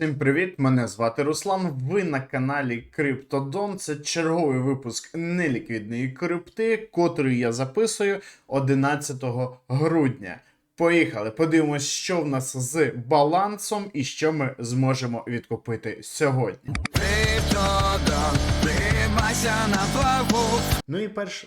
Всім привіт! Мене звати Руслан. Ви на каналі Криптодон. Це черговий випуск неліквідної крипти, котрий я записую 11 грудня. Поїхали, подивимось, що в нас з балансом і що ми зможемо відкупити сьогодні. Криптодон, на плаву. Ну і перш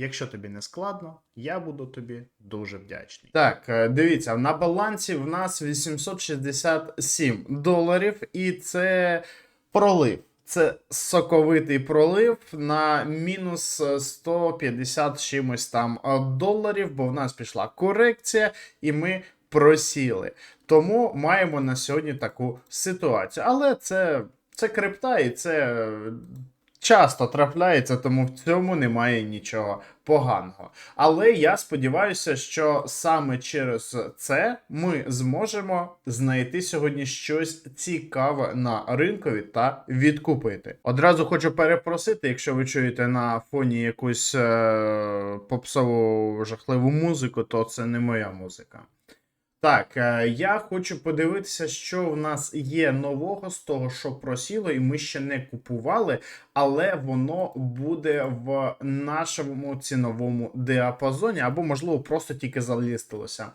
Якщо тобі не складно, я буду тобі дуже вдячний. Так, е, дивіться, на балансі в нас 867 доларів, і це пролив. Це соковитий пролив на мінус е, 150 чимось там е, доларів, бо в нас пішла корекція, і ми просіли. Тому маємо на сьогодні таку ситуацію. Але це, це крипта, і це е, часто трапляється, тому в цьому немає нічого поганого. Але я сподіваюся, що саме через це ми зможемо знайти сьогодні щось цікаве на ринкові та відкупити. Одразу хочу перепросити, якщо ви чуєте на фоні якусь е- попсову жахливу музику, то це не моя музика. Так, е, я хочу подивитися, що в нас є нового з того, що просіло, і ми ще не купували, але воно буде в нашому ціновому діапазоні, або, можливо, просто тільки залістилося.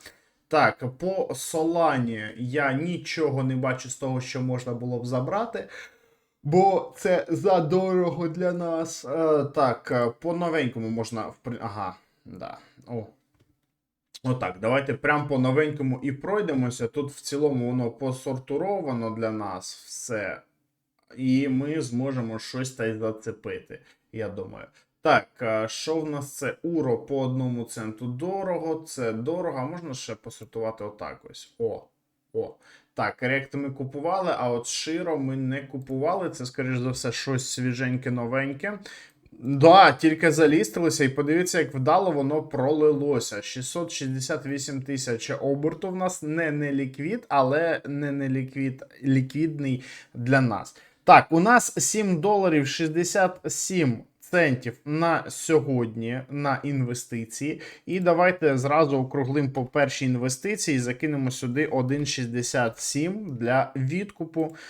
Так, по Солані я нічого не бачу з того, що можна було б забрати. Бо це задорого для нас. Е, так, е, по новенькому можна. Ага, да. О, Отак, давайте прямо по новенькому і пройдемося. Тут в цілому воно посортуровано для нас все. І ми зможемо щось та й зацепити, я думаю. Так, що в нас це уро по одному центу дорого, це дорого, можна ще посортувати отак ось. О, о. Так, рект ми купували, а от широ ми не купували. Це, скоріш за все, щось свіженьке, новеньке. Да, тільки залістилося, і подивіться, як вдало воно пролилося. 668 тисяч оберту в нас не неліквід, але не неліквід, ліквідний для нас. Так, у нас 7 доларів 67 центів на сьогодні на інвестиції. І давайте зразу округлим по першій інвестиції закинемо сюди 1,67 для відкупу.